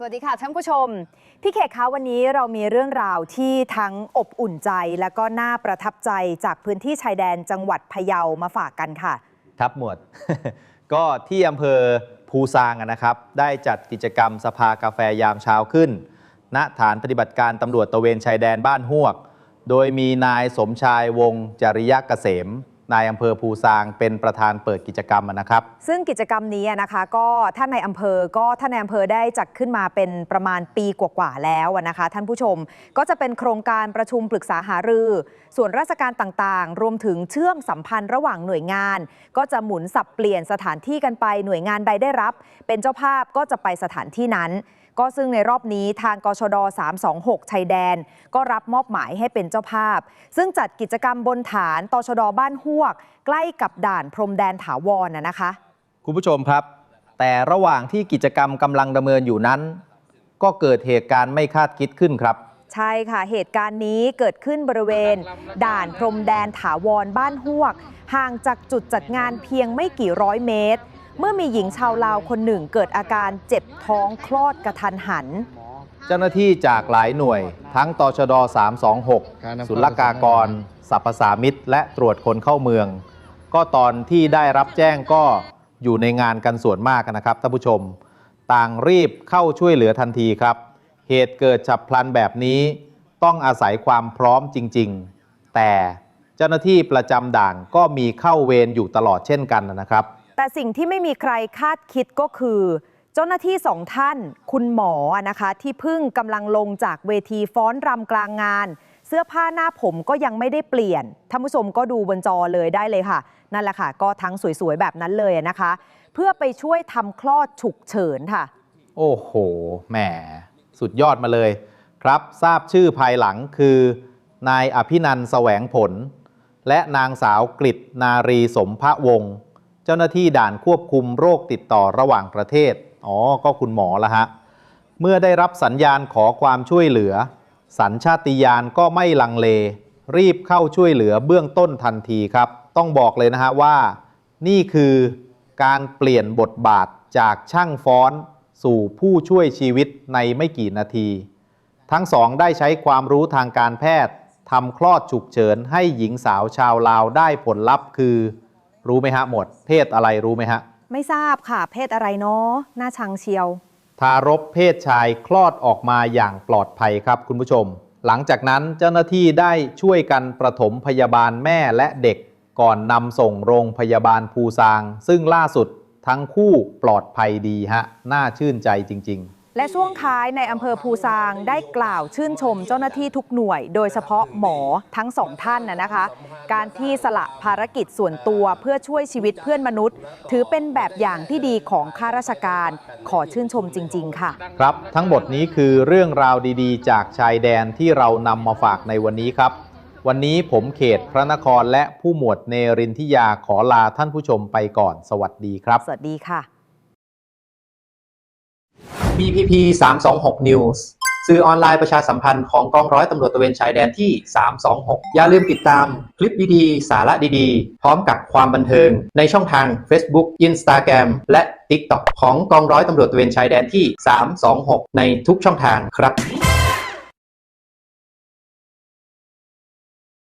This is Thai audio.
สวัสดีค่ะท่านผู้ชม พี่เขตคะวันนี้เรามีเรื่องราวที่ทั้งอบอุ่นใจและก็น่าประทับใจจากพื้นที่ชายแดนจังหวัดพะเยามาฝากกันค่ะครับหมวด ก็ที่อำเภอภูซางนะครับ ได้จัดกิจกรรมสภากาแฟยามเช้าขึ้น ณฐานปฏิบัติการตำรวจตะเวนชายแดนบ้านฮวก โดยมีนายสมชายวงจริยะเกษม นายอำเภอภูซางเป็นประธานเปิดกิจกรรมนะครับ ซึ่งกิจกรรมนี้นะคะก็ท่านในอำเภอก็ท่านในอำเภอได้จัดขึ้นมาเป็นประมาณปีกว่าๆแล้วนะคะ ท่านผู้ชมก็จะเป็นโครงการประชุมปรึกษาหารือ ส่วนราชการต่างๆ รวมถึงเชื่อมสัมพันธ์ระหว่างหน่วยงาน ก็จะหมุนสับเปลี่ยนสถานที่กันไปหน่วยงานใดได้รับ เป็นเจ้าภาพก็จะไปสถานที่นั้นก็ซึ่งในรอบนี้ทางกชด 326ชายแดน ก็รับมอบหมายให้เป็นเจ้าภาพ ซึ่งจัดกิจกรรมบนฐานตชดบ้านฮวก ใกล้กับด่านพรมแดนถาวรนะนะคะ คุณผู้ชมครับ แต่ระหว่างที่กิจกรรมกำลังดำเนินอยู่นั้น ก็เกิดเหตุการณ์ไม่คาดคิดขึ้นครับใช่ค่ะ เหตุการณ์นี้เกิดขึ้นบริเวณ ด่านพรมแดนถาวรบ้านฮวก ห่างจากจุดจัดงานเพียงไม่กี่ร้อยเมตร เมื่อมีหญิงชาวลาวคนหนึ่งเกิดอาการเจ็บท้องคลอดกระทันหัน เจ้าหน้าที่จากหลายหน่วย ทั้งตชด 326 ศุลกากรสรรพสามิตและตรวจคนเข้าเมือง ก็ตอนที่ได้รับแจ้งก็อยู่ในงานกันส่วนมากนะครับท่านผู้ชม ต่างรีบเข้าช่วยเหลือทันทีครับ เหตุเกิดฉับพลันแบบนี้ต้องอาศัยความพร้อมจริง ๆ แต่เจ้าหน้าที่ประจำด่านก็มีเข้าเวรอยู่ตลอดเช่นกันนะครับ แต่สิ่งที่ไม่มีใครคาดคิดก็คือเจ้าหน้าที่สองท่าน คุณหมอนะคะที่เพิ่งกำลังลงจากเวทีฟ้อนรำกลางงาน เสื้อผ้าหน้าผมก็ยังไม่ได้เปลี่ยนท่านผู้ชมก็ดูบนจอเลยได้เลยค่ะ นั่นแหละค่ะ ก็ทั้งสวยๆ แบบนั้นเลยนะคะ เพื่อไปช่วยทำคลอดฉุกเฉินค่ะ โอ้โหแหมสุดยอดมาเลย ครับทราบชื่อภายหลังคือนายอภินันแสวงผล และนางสาวกฤษนารีสมภวงศ์เจ้าหน้าที่ด่านควบคุมโรคติดต่อระหว่างประเทศอ๋อ ก็คุณหมอละฮะ เมื่อได้รับสัญญาณขอความช่วยเหลือ สัญชาติยานก็ไม่ลังเล รีบเข้าช่วยเหลือเบื้องต้นทันทีครับ ต้องบอกเลยนะฮะว่า นี่คือการเปลี่ยนบทบาทจากช่างฟ้อนสู่ผู้ช่วยชีวิตในไม่กี่นาที ทั้งสองได้ใช้ความรู้ทางการแพทย์ทำคลอดฉุกเฉินให้หญิงสาวชาวลาวได้ผลลัพธ์คือ รู้ไหมฮะหมด เพศอะไรรู้ไหมฮะ ไม่ทราบค่ะ เพศอะไรเนาะหน้าชังเชียว ทารกเพศชายคลอดออกมาอย่างปลอดภัยครับคุณผู้ชม หลังจากนั้นเจ้าหน้าที่ได้ช่วยกันประถมพยาบาลแม่และเด็ก ก่อนนำส่งโรงพยาบาลภูซาง ซึ่งล่าสุดทั้งคู่ปลอดภัยดีฮะ น่าชื่นใจจริง ๆ และช่วงท้ายในอำเภอภูซางได้กล่าวชื่นชมเจ้าหน้าที่ทุกหน่วย โดยเฉพาะหมอทั้งสองท่านนะนะคะ การที่สละภารกิจส่วนตัวเพื่อช่วยชีวิตเพื่อนมนุษย์ ถือเป็นแบบอย่างที่ดีของข้าราชการขอชื่นชมจริง ๆ ค่ะ ครับ ทั้งหมดนี้คือเรื่องราวดีๆ จากชายแดนที่เรานำมาฝากในวันนี้ครับ วันนี้ผมเขตพระนครและผู้หมวดเนรินทิยาขอลาท่านผู้ชมไปก่อน สวัสดีครับ สวัสดีค่ะ BPP 326 News สื่อออนไลน์ประชาสัมพันธ์ของกองร้อยตำรวจตระเวนชายแดนที่ 326 อย่าลืมติดตามคลิปดีๆ สาระดีๆ พร้อมกับความบันเทิง ในช่องทาง Facebook Instagram และ TikTok ของกองร้อยตำรวจตระเวนชายแดนที่ 326 ในทุกช่องทางครับ